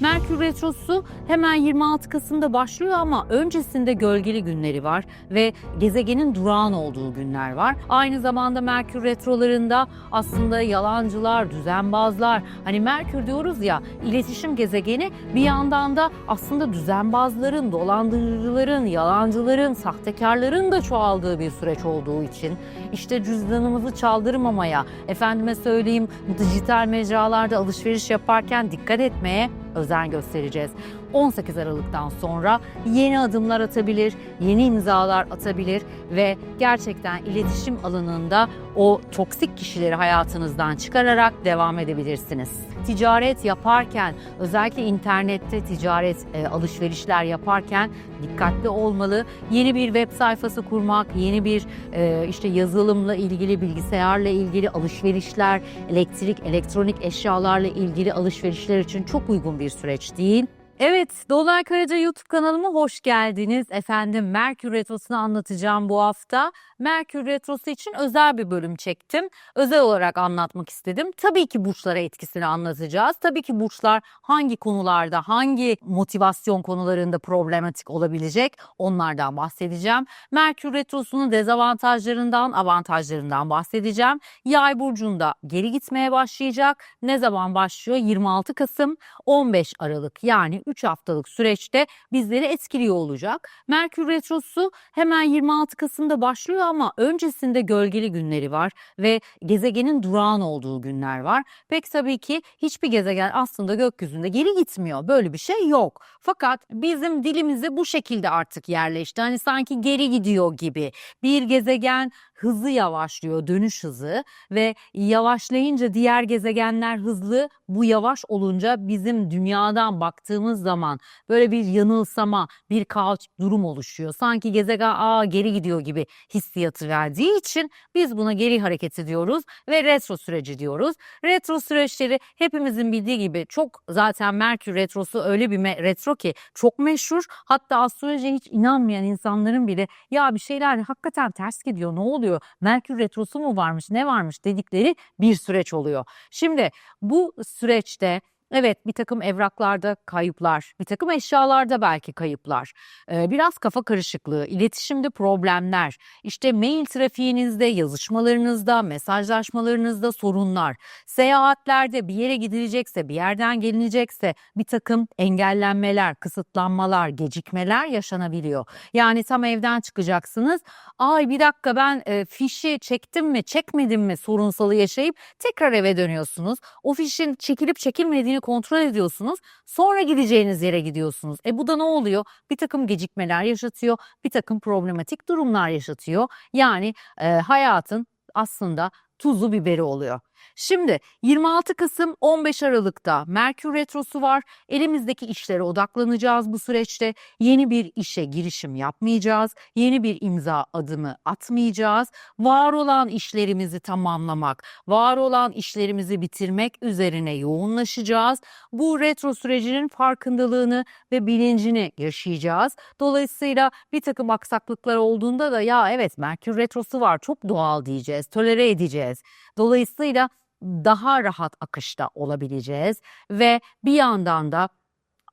Merkür Retrosu hemen 26 Kasım'da başlıyor ama öncesinde gölgeli günleri var ve gezegenin durağan olduğu günler var. Aynı zamanda Merkür Retrolarında aslında yalancılar, düzenbazlar, hani Merkür diyoruz ya iletişim gezegeni bir yandan da aslında düzenbazların, dolandırıcıların, yalancıların, sahtekarların da çoğaldığı bir süreç olduğu için işte cüzdanımızı çaldırmamaya, efendime söyleyeyim dijital mecralarda alışveriş yaparken dikkat etmeye özen göstereceğiz. 18 Aralık'tan sonra yeni adımlar atabilir, yeni imzalar atabilir ve gerçekten iletişim alanında o toksik kişileri hayatınızdan çıkararak devam edebilirsiniz. Ticaret yaparken, özellikle internette ticaret e, alışverişler yaparken dikkatli olmalı. Yeni bir web sayfası kurmak, yeni bir e, işte yazılımla ilgili, bilgisayarla ilgili alışverişler, elektrik, elektronik eşyalarla ilgili alışverişler için çok uygun bir süreç değil. Evet, Dolunay Karaca YouTube kanalıma hoş geldiniz. Efendim Merkür Retrosu'nu anlatacağım bu hafta. Merkür Retrosu için özel bir bölüm çektim. Özel olarak anlatmak istedim. Tabii ki burçlara etkisini anlatacağız. Tabii ki burçlar hangi konularda, hangi motivasyon konularında problematik olabilecek onlardan bahsedeceğim. Merkür Retrosu'nun dezavantajlarından, avantajlarından bahsedeceğim. Yay burcunda geri gitmeye başlayacak. Ne zaman başlıyor? 26 Kasım 15 Aralık yani 3 haftalık süreçte bizleri etkiliyor olacak. Merkür Retrosu hemen 26 Kasım'da başlıyor ama öncesinde gölgeli günleri var ve gezegenin durağan olduğu günler var. Pek tabii ki hiçbir gezegen aslında gökyüzünde geri gitmiyor. Böyle bir şey yok. Fakat bizim dilimize bu şekilde artık yerleşti. Hani sanki geri gidiyor gibi. Bir gezegen hızı yavaşlıyor, dönüş hızı ve yavaşlayınca diğer gezegenler hızlı. Bu yavaş olunca bizim dünyadan baktığımız zaman böyle bir yanılsama, bir kaotik durum oluşuyor. Sanki gezegen aa geri gidiyor gibi hissiyatı verdiği için biz buna geri hareket ediyoruz ve retro süreci diyoruz. Retro süreçleri hepimizin bildiği gibi çok zaten Merkür retrosu öyle bir retro ki çok meşhur. Hatta astrolojiye hiç inanmayan insanların bile ya bir şeyler hakikaten ters gidiyor ne oluyor? Merkür retrosu mu varmış ne varmış dedikleri bir süreç oluyor. Şimdi bu süreçte Evet bir takım evraklarda kayıplar, bir takım eşyalarda belki kayıplar, biraz kafa karışıklığı, iletişimde problemler, işte mail trafiğinizde, yazışmalarınızda, mesajlaşmalarınızda sorunlar, seyahatlerde bir yere gidilecekse, bir yerden gelinecekse bir takım engellenmeler, kısıtlanmalar, gecikmeler yaşanabiliyor. Yani tam evden çıkacaksınız, ay bir dakika ben fişi çektim mi, çekmedim mi sorunsalı yaşayıp tekrar eve dönüyorsunuz. O fişin çekilip çekilmediğini kontrol ediyorsunuz. Sonra gideceğiniz yere gidiyorsunuz. E bu da ne oluyor? Bir takım gecikmeler yaşatıyor, bir takım problematik durumlar yaşatıyor. Yani e, hayatın aslında tuzu biberi oluyor. Şimdi 26 Kasım 15 Aralık'ta Merkür Retrosu var. Elimizdeki işlere odaklanacağız bu süreçte. Yeni bir işe girişim yapmayacağız. Yeni bir imza adımı atmayacağız. Var olan işlerimizi tamamlamak, var olan işlerimizi bitirmek üzerine yoğunlaşacağız. Bu retro sürecinin farkındalığını ve bilincini yaşayacağız. Dolayısıyla bir takım aksaklıklar olduğunda da ya evet Merkür Retrosu var çok doğal diyeceğiz, tolere edeceğiz. Dolayısıyla daha rahat akışta olabileceğiz ve bir yandan da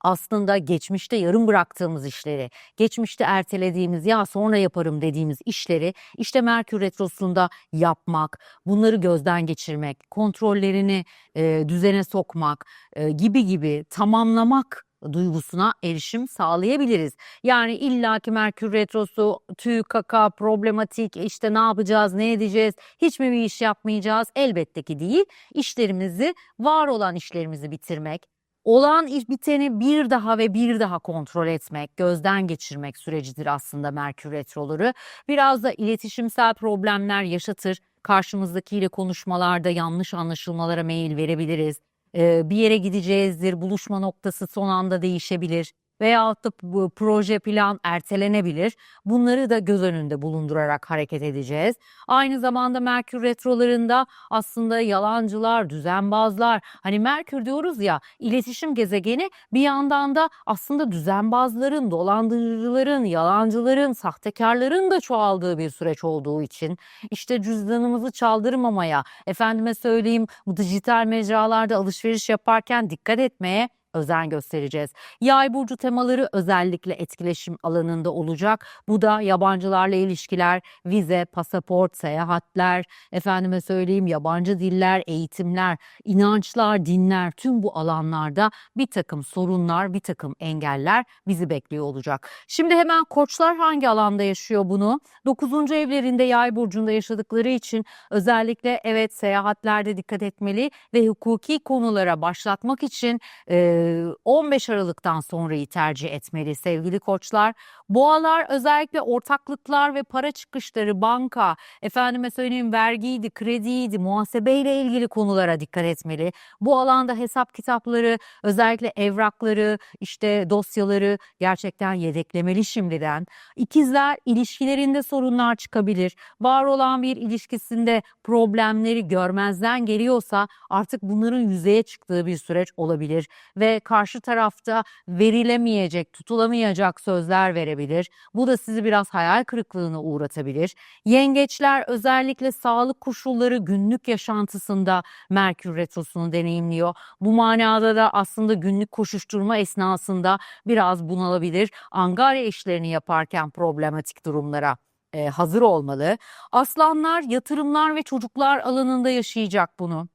aslında geçmişte yarım bıraktığımız işleri, geçmişte ertelediğimiz ya sonra yaparım dediğimiz işleri işte Merkür Retrosu'nda yapmak, bunları gözden geçirmek, kontrollerini e, düzene sokmak e, gibi gibi tamamlamak duygusuna erişim sağlayabiliriz. Yani illaki Merkür Retrosu, tüy, kaka, problematik, işte ne yapacağız, ne edeceğiz, hiç mi bir iş yapmayacağız? Elbette ki değil. İşlerimizi, var olan işlerimizi bitirmek, olan biteni bir daha ve bir daha kontrol etmek, gözden geçirmek sürecidir aslında Merkür Retroları. Biraz da iletişimsel problemler yaşatır. Karşımızdakiyle konuşmalarda yanlış anlaşılmalara meyil verebiliriz bir yere gideceğizdir, buluşma noktası son anda değişebilir veyahut da bu proje plan ertelenebilir. Bunları da göz önünde bulundurarak hareket edeceğiz. Aynı zamanda Merkür retrolarında aslında yalancılar, düzenbazlar, hani Merkür diyoruz ya iletişim gezegeni bir yandan da aslında düzenbazların, dolandırıcıların, yalancıların, sahtekarların da çoğaldığı bir süreç olduğu için işte cüzdanımızı çaldırmamaya, efendime söyleyeyim bu dijital mecralarda alışveriş yaparken dikkat etmeye özen göstereceğiz. Yay burcu temaları özellikle etkileşim alanında olacak. Bu da yabancılarla ilişkiler, vize, pasaport, seyahatler, efendime söyleyeyim yabancı diller, eğitimler, inançlar, dinler tüm bu alanlarda bir takım sorunlar, bir takım engeller bizi bekliyor olacak. Şimdi hemen koçlar hangi alanda yaşıyor bunu? 9. evlerinde yay burcunda yaşadıkları için özellikle evet seyahatlerde dikkat etmeli ve hukuki konulara başlatmak için e, 15 Aralık'tan sonrayı tercih etmeli sevgili koçlar. Boğalar özellikle ortaklıklar ve para çıkışları, banka, efendime söyleyeyim vergiydi, krediydi, muhasebeyle ilgili konulara dikkat etmeli. Bu alanda hesap kitapları, özellikle evrakları, işte dosyaları gerçekten yedeklemeli şimdiden. İkizler ilişkilerinde sorunlar çıkabilir. Var olan bir ilişkisinde problemleri görmezden geliyorsa artık bunların yüzeye çıktığı bir süreç olabilir ve karşı tarafta verilemeyecek, tutulamayacak sözler verebilir. Bu da sizi biraz hayal kırıklığına uğratabilir. Yengeçler özellikle sağlık koşulları günlük yaşantısında Merkür Retrosu'nu deneyimliyor. Bu manada da aslında günlük koşuşturma esnasında biraz bunalabilir. Angarya işlerini yaparken problematik durumlara e, hazır olmalı. Aslanlar yatırımlar ve çocuklar alanında yaşayacak bunu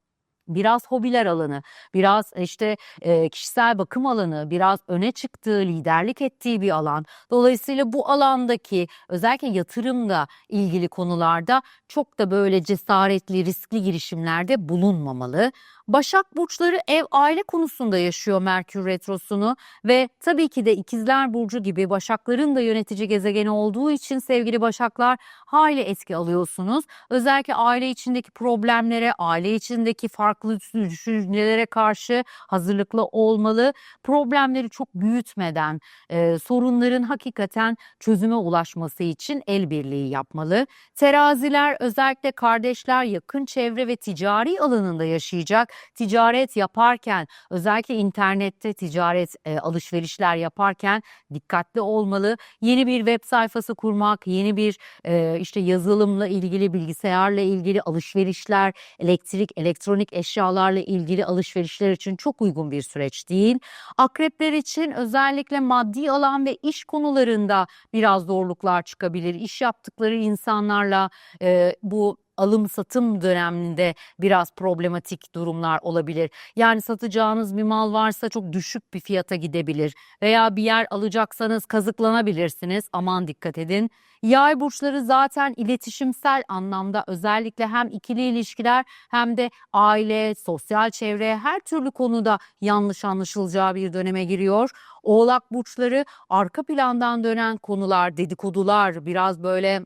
biraz hobiler alanı, biraz işte e, kişisel bakım alanı, biraz öne çıktığı, liderlik ettiği bir alan. Dolayısıyla bu alandaki özellikle yatırımla ilgili konularda çok da böyle cesaretli, riskli girişimlerde bulunmamalı. Başak burçları ev aile konusunda yaşıyor Merkür retrosunu ve tabii ki de ikizler burcu gibi Başakların da yönetici gezegeni olduğu için sevgili Başaklar hayli etki alıyorsunuz. Özellikle aile içindeki problemlere, aile içindeki farklı düşüncelere karşı hazırlıklı olmalı. Problemleri çok büyütmeden, e, sorunların hakikaten çözüme ulaşması için el birliği yapmalı. Teraziler özellikle kardeşler, yakın çevre ve ticari alanında yaşayacak ticaret yaparken özellikle internette ticaret e, alışverişler yaparken dikkatli olmalı. Yeni bir web sayfası kurmak, yeni bir e, işte yazılımla ilgili, bilgisayarla ilgili alışverişler, elektrik, elektronik eşyalarla ilgili alışverişler için çok uygun bir süreç değil. Akrepler için özellikle maddi alan ve iş konularında biraz zorluklar çıkabilir. İş yaptıkları insanlarla e, bu alım satım döneminde biraz problematik durumlar olabilir. Yani satacağınız bir mal varsa çok düşük bir fiyata gidebilir veya bir yer alacaksanız kazıklanabilirsiniz. Aman dikkat edin. Yay burçları zaten iletişimsel anlamda özellikle hem ikili ilişkiler hem de aile, sosyal çevre her türlü konuda yanlış anlaşılacağı bir döneme giriyor. Oğlak burçları arka plandan dönen konular, dedikodular, biraz böyle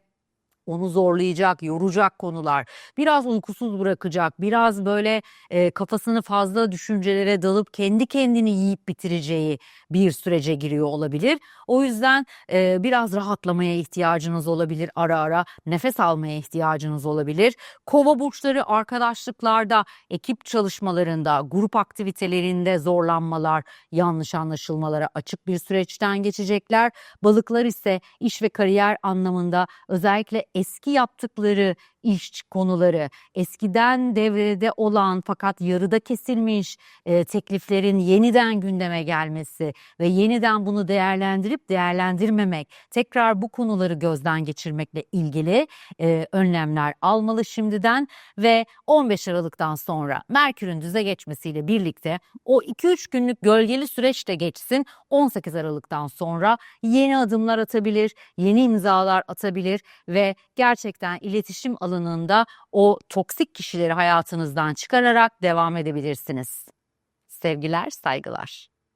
onu zorlayacak, yoracak konular, biraz uykusuz bırakacak, biraz böyle e, kafasını fazla düşüncelere dalıp kendi kendini yiyip bitireceği bir sürece giriyor olabilir. O yüzden e, biraz rahatlamaya ihtiyacınız olabilir ara ara, nefes almaya ihtiyacınız olabilir. Kova burçları arkadaşlıklarda, ekip çalışmalarında, grup aktivitelerinde zorlanmalar, yanlış anlaşılmalara açık bir süreçten geçecekler. Balıklar ise iş ve kariyer anlamında özellikle eski yaptıkları iş konuları, eskiden devrede olan fakat yarıda kesilmiş e, tekliflerin yeniden gündeme gelmesi ve yeniden bunu değerlendirip değerlendirmemek, tekrar bu konuları gözden geçirmekle ilgili e, önlemler almalı şimdiden ve 15 Aralık'tan sonra Merkür'ün düze geçmesiyle birlikte o 2-3 günlük gölgeli süreç de geçsin. 18 Aralık'tan sonra yeni adımlar atabilir, yeni imzalar atabilir ve gerçekten iletişim alanında o toksik kişileri hayatınızdan çıkararak devam edebilirsiniz. Sevgiler, saygılar.